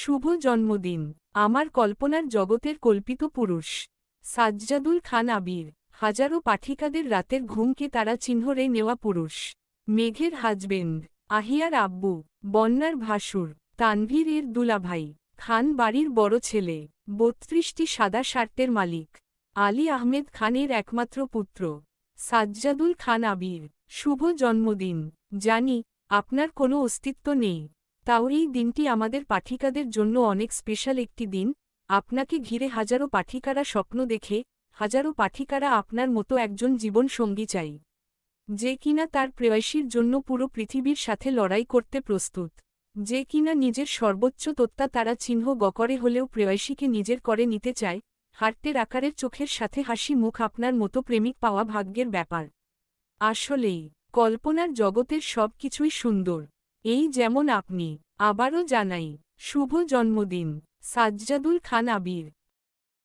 শুভ জন্মদিন। আমার কল্পনার জগতের কল্পিত পুরুষ। সাজ্জাদুল খান আবির। হাজারো পাঠিকাদের রাতের ঘুমকে তারা চিহ্নরে নেওয়া পুরুষ। মেঘের হাজবেন্ড। আহিয়ার আব্বু। বন্যার ভাসুর। তানভীর এর দুলাভাই। খান বাড়ির বড় ছেলে। বত্রিশটি সাদা শার্টের মালিক। আলী আহমেদ খানের একমাত্র পুত্র। সাজ্জাদুল খান আবির। শুভ জন্মদিন। জানি, আপনার কোনো অস্তিত্ব নেই। তাও এই দিনটি আমাদের পাঠিকাদের জন্য অনেক স্পেশাল একটি দিন। আপনাকে ঘিরে হাজারো পাঠিকারা স্বপ্ন দেখে, হাজারো পাঠিকারা আপনার মতো একজন জীবন সঙ্গী চাই, যে কিনা তার প্রেয়সীর জন্য পুরো পৃথিবীর সাথে লড়াই করতে প্রস্তুত, যে কিনা নিজের সর্বোচ্চ তত্ত্বা তারা চিহ্ন গকরে হলেও প্রেয়সীকে নিজের করে নিতে চায় হার্টের আকারের চোখের সাথে হাসি মুখ আপনার মতো প্রেমিক পাওয়া ভাগ্যের ব্যাপার। আসলেই, কল্পনার জগতের সব কিছুই সুন্দর। এই যেমন আপনি আবারও জানাই শুভ জন্মদিন সাজ্জাদুল খান আবির।